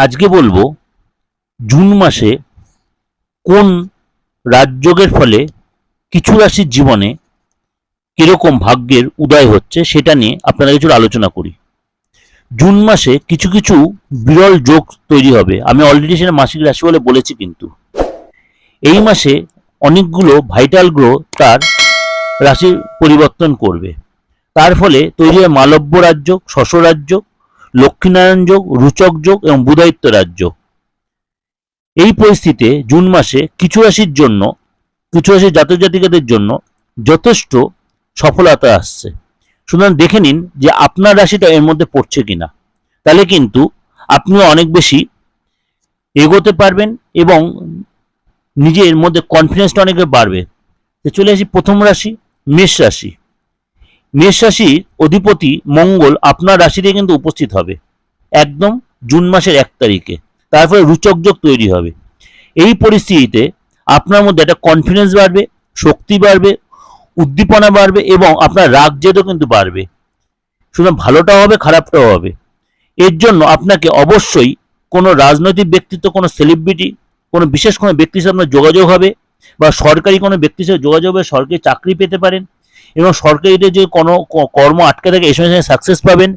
আজকে বলব জুন মাসে কোন রাজযোগের ফলে কিছু রাশির জীবনে কীরকম ভাগ্যের উদয় হচ্ছে সেটা নিয়ে আপনারা কিছু আলোচনা করি। জুন মাসে কিছু কিছু বিরল যোগ তৈরি হবে। আমি অলরেডি সেটা মাসিক রাশি বলে বলেছি কিন্তু। এই মাসে অনেকগুলো ভাইটাল গ্রহ তার রাশি পরিবর্তন করবে। তার ফলে তৈরি হয় মালব্য রাজ্য শশ রাজ্য লক্ষ্মীনারায়ণ যোগ, রুচক যোগ এবং বুধায়িত্ব রাজ্য এই পরিস্থিতিতে জুন মাসে কিছু রাশির জন্য, কিছু রাশির জাতক জাতিকাদের জন্য যথেষ্ট সফলতা আসছে। সুতরাং দেখে নিন যে আপনার রাশিটা এর মধ্যে পড়ছে কিনা। তাহলে কিন্তু আপনিও অনেক বেশি এগোতে পারবেন এবং নিজের মধ্যে কনফিডেন্সটা অনেক বাড়বে। চলে আসি প্রথম রাশি, মেষ রাশি। মেষ রাশির অধিপতি মঙ্গল আপনার রাশিতে কিন্তু উপস্থিত হবে। একদম জুন মাসের এক তারিখে। তারপরে রুচক যোগ তৈরি হবে। এই পরিস্থিতিতে আপনার মধ্যে একটা কনফিডেন্স বাড়বে, শক্তি বাড়বে, উদ্দীপনা বাড়বে এবং আপনার রাগ জেদও কিন্তু বাড়বে। সুতরাং ভালোটাও হবে, খারাপটাও হবে। এর জন্য আপনাকে অবশ্যই কোনো রাজনৈতিক ব্যক্তিত্ব, কোনো সেলিব্রিটি কোনো বিশেষ কোনো ব্যক্তির সাথে আপনার যোগাযোগ হবে বা সরকারি কোনো ব্যক্তির সাথে যোগাযোগ হবে সরকারি চাকরি পেতে পারেন। এবং সরকারিতে যে কোনো কর্ম আটকে থাকে, এই সময় সাকসেস পাবেন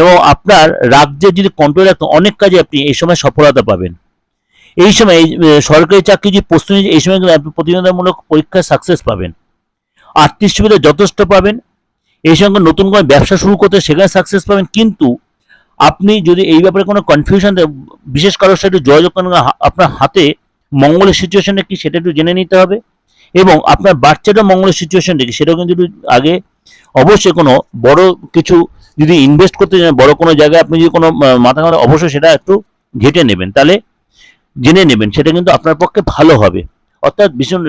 এবং আপনার রাজ্যের যদি কন্ট্রোল রাখতে অনেক কাজে আপনি এই সময় সফলতা পাবেন। এই সময় সরকারি চাকরি যে প্রস্তুতি এই সময় কিন্তু আপনি প্রতিযোগিতামূলক পরীক্ষায় সাকসেস পাবেন। আর্থিক সুবিধা যথেষ্ট পাবেন। এই সঙ্গে নতুন কোনো ব্যবসা শুরু করতে সেখানে সাকসেস পাবেন। কিন্তু আপনি যদি এই ব্যাপারে কোনো কনফিউশন বিশেষ কারোর সাথে যোগাযোগ করেন, আপনার হাতে মঙ্গলের সিচুয়েশনটা কি সেটা একটু জেনে নিতে হবে। এবং আপনার বাচ্চাটা মঙ্গলের সিচুয়েশন কি সেটাও কিন্তু আগে। অবশ্যই কোনো বড় কিছু যদি ইনভেস্ট করতে চান, বড় কোনো জায়গায় আপনি যদি কোনো মাথা ঘাটা অবশ্যই সেটা একটু ঘেটে নেবেন। তাহলে জেনে নেবেন, সেটা কিন্তু আপনার পক্ষে ভালো হবে। অর্থাৎ ভীষণ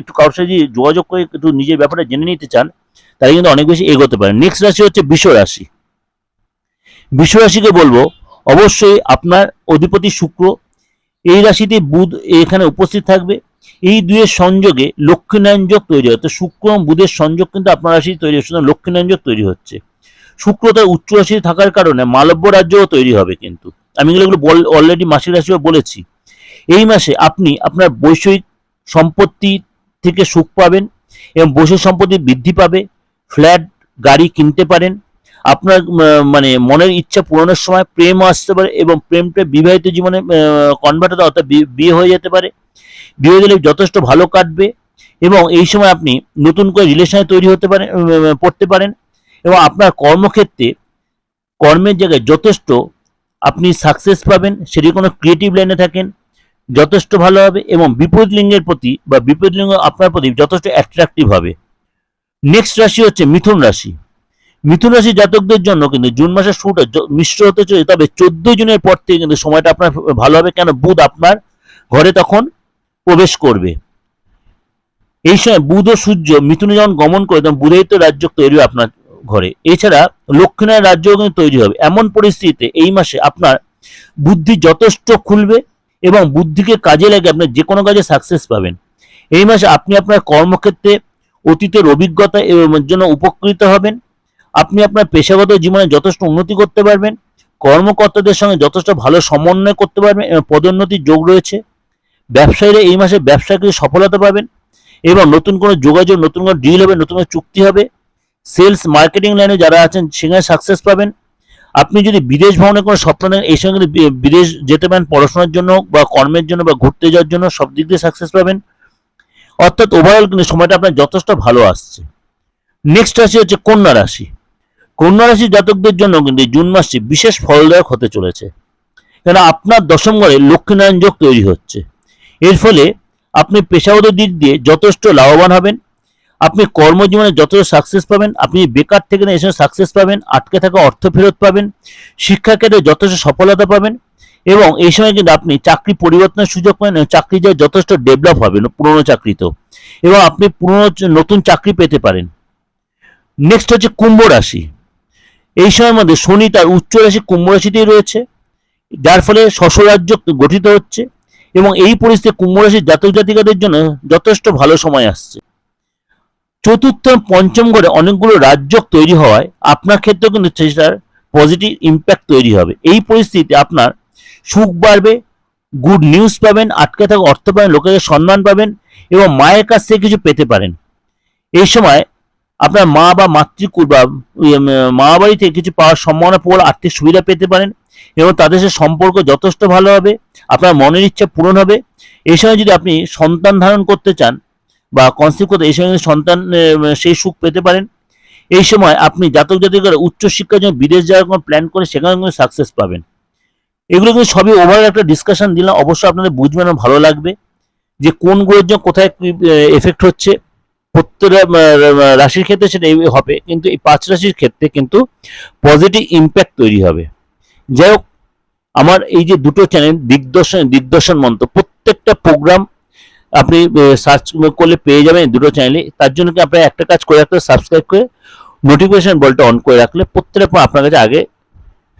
একটু কারোর সাথে যোগাযোগ করে একটু নিজের ব্যাপারটা জেনে নিতে চান, তাহলে কিন্তু অনেক বেশি এগোতে পারেন। নেক্সট রাশি হচ্ছে বিশ্ব রাশি বিশ্ব রাশিকে বলব, অবশ্যই আপনার অধিপতি শুক্র, এই রাশিতে বুধ এখানে উপস্থিত থাকবে। এই দুয়ের সংযোগে লক্ষ্মীনারায়ণ যোগ তৈরি হয়। তো শুক্র এবং বুধের সংযোগ কিন্তু আপনার রাশি তৈরি হচ্ছে না লক্ষ্মীনারায়ণ যোগ তৈরি হচ্ছে। শুক্র তার উচ্চ রাশিতে থাকার কারণে মালব্য রাজ্যও তৈরি হবে কিন্তু। আমি এগুলো অলরেডি মাসিক রাশিও বলেছি। এই মাসে আপনি আপনার বৈষয়িক সম্পত্তি থেকে সুখ পাবেন এবং বৈষয়িক সম্পত্তি বৃদ্ধি পাবে, ফ্ল্যাট, গাড়ি কিনতে পারেন। আপনার মানে মনের ইচ্ছা পূরণের সময় প্রেম আসতে পারে এবং প্রেমটা বিবাহিত জীবনে কনভার্ট হতে অর্থাৎ বিয়ে হয়ে যেতে পারে। গেলে যথেষ্ট ভালো কাটবে এবং এই সময় আপনি নতুন করে রিলেশনে তৈরি হতে পারেন পড়তে পারেন এবং আপনার কর্মক্ষেত্রে কর্মের জায়গায় যথেষ্ট আপনি সাকসেস পাবেন, সেটি কোনো ক্রিয়েটিভ লাইনে থাকেন, যথেষ্ট ভালো হবে এবং বিপরীত লিঙ্গের প্রতি বা বিপরীত লিঙ্গ আপনার প্রতি যথেষ্ট অ্যাট্রাকটিভ হবে। নেক্সট রাশি হচ্ছে মিথুন রাশি। মিথুন রাশি জাতকদের জন্য কিন্তু জুন মাসের শুরুটা মিশ্র হতে চলে তবে চোদ্দই জুনের পর থেকে কিন্তু সময়টা আপনার ভালো হবে, কেন? বুধ আপনার ঘরে তখন প্রবেশ করবে। এই সময় বুধ ও সূর্য মিথুনে যখন গমন করে তখন বুধায়িত রাজ্য তৈরি হবে আপনার ঘরে। এছাড়া লক্ষ্মীনারায়ণ রাজ্যও কিন্তু তৈরি হবে। এমন পরিস্থিতিতে এই মাসে আপনার বুদ্ধি যথেষ্ট খুলবে এবং বুদ্ধিকে কাজে লাগে আপনি যে কোনো কাজে সাকসেস পাবেন। এই মাসে আপনি আপনার কর্মক্ষেত্রে অতীতের অভিজ্ঞতা এর জন্য উপকৃত হবেন। আপনি আপনার পেশাগত জীবনে যথেষ্ট উন্নতি করতে পারবেন। কর্মকর্তাদের সঙ্গে যথেষ্ট ভালো সমন্বয় করতে পারবেন এবং পদোন্নতির যোগ রয়েছে। ব্যবসায়ীরা এই মাসে ব্যবসায় কিছু সফলতা পাবেন এবং নতুন কোনো যোগাযোগ, নতুন কোনো ডিল হবে, নতুন কোনো চুক্তি হবে। সেলস মার্কেটিং লাইনে যারা আছেন, সেখানে সাকসেস পাবেন। আপনি যদি বিদেশ ভ্রমণের কোনো স্বপ্ন নেন এই সঙ্গে বিদেশ যেতে পারেন, পড়াশোনার জন্য বা কর্মের জন্য বা ঘুরতে যাওয়ার জন্য, সব দিক দিয়ে সাকসেস পাবেন। অর্থাৎ ওভারঅল কিন্তু সময়টা আপনার যথেষ্ট ভালো আসছে। নেক্সট রাশি হচ্ছে কন্যা রাশি। কন্যা রাশি জাতকদের জন্য কিন্তু জুন মাসটি বিশেষ ফলদায়ক হতে চলেছে। কেন আপনার দশম ঘরে লক্ষ্মীনারায়ণ যোগ তৈরি হচ্ছে। এর ফলে আপনি পেশাগত দিক দিয়ে যথেষ্ট লাভবান হবেন, আপনি কর্মজীবনে যথেষ্ট সাকসেস পাবেন, আপনি বেকার থেকে না এসে সাকসেস পাবেন, আটকে থাকা অর্থ ফেরত পাবেন, শিক্ষাক্ষেত্রে যথেষ্ট সফলতা পাবেন এবং এই সময় কিন্তু আপনি চাকরি পরিবর্তনের সুযোগ পাবেন চাকরি যে যথেষ্ট ডেভেলপ হবে পুরনো চাকরিতেও এবং আপনি পুরনো নতুন চাকরি পেতে পারেন। নেক্সট হচ্ছে কুম্ভ রাশি। এই সময়ের মধ্যে শনি তার উচ্চ রাশি কুম্ভ রাশিতেই রয়েছে, যার ফলে শশরাজ্য গঠিত হচ্ছে। এবং এই পরিস্থিতি কুম্ভ রাশির জাতক জাতিকাদের জন্য যথেষ্ট ভালো সময় আসছে। চতুর্থ পঞ্চম ঘরে অনেকগুলো রাজ্য তৈরি হওয়ায় আপনার ক্ষেত্রেও কিন্তু সেটার পজিটিভ ইম্প্যাক্ট তৈরি হবে। এই পরিস্থিতিতে আপনার সুখ বাড়বে গুড নিউজ পাবেন, আটকে থাকা অর্থ পাবেন, লোকেদের সম্মান পাবেন এবং মায়ের কাছ থেকে কিছু পেতে পারেন। এই সময় আপনার মা বা মাতৃকুল বা মা বাড়ি থেকে কিছু পাওয়ার সম্ভাবনা, প্রবল আর্থিক সুবিধা পেতে পারেন এবং তাদের সাথে সম্পর্ক যথেষ্ট ভালো হবে, আপনার মনের ইচ্ছা পূরণ হবে। এই সময় যদি আপনি সন্তান ধারণ করতে চান বা কনসিভ করতে এই সময় যদি সন্তান সেই সুখ পেতে পারেন, এই সময় আপনি জাতক জাতিকার উচ্চ শিক্ষার জন্য বিদেশ যাওয়ার কোনো প্ল্যান করে সেখানে কিন্তু সাকসেস পাবেন। এগুলো কিন্তু সবই ওভারঅল একটা ডিসকাশন দিলাম অবশ্যই আপনাদের বুঝবেন ভালো লাগবে যে কোন গ্রহের জন্য কোথায় এফেক্ট হচ্ছে। প্রত্যেকটা রাশির ক্ষেত্রে সেটা হবে, কিন্তু এই পাঁচ রাশির ক্ষেত্রে কিন্তু পজিটিভ ইম্প্যাক্ট তৈরি হবে। যাই হোক আমার এই যে দুটো চ্যানেল দিগদর্শন দিগদর্শন মন্ত্র, প্রত্যেকটা প্রোগ্রাম আপনি সার্চ করলে পেয়ে যাবেন দুটো চ্যানেলে তার জন্য কি আপনার একটা কাজ করে রাখতে সাবস্ক্রাইব করে নোটিফিকেশন বলটা অন করে রাখলে প্রত্যেকটা পর আপনার কাছে আগে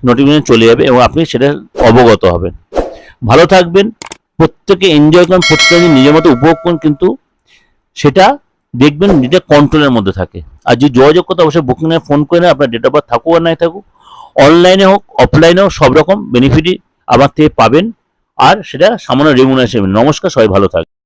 নোটিফিকেশন চলে যাবে এবং আপনি সেটা অবগত হবেন। ভালো থাকবেন, প্রত্যেকে এনজয় করুন, প্রত্যেকে নিজের মতো উপভোগ করুন, কিন্তু সেটা দেখবেন যেটা কন্ট্রোলের মধ্যে থাকে। আর যদি যোগাযোগ করতে অবশ্যই বুকিং নিয়ে ফোন করে নেন আপনার ডেট অফ বার্থ থাকুক আর নাই থাকুক। অনলাইনে হোক অফলাইনে হোক সব রকম বেনিফিটই আমার থেকে পাবেন। আর সেটা সামান্য রেমুনারেশন নমস্কার, সবাই ভালো থাকবে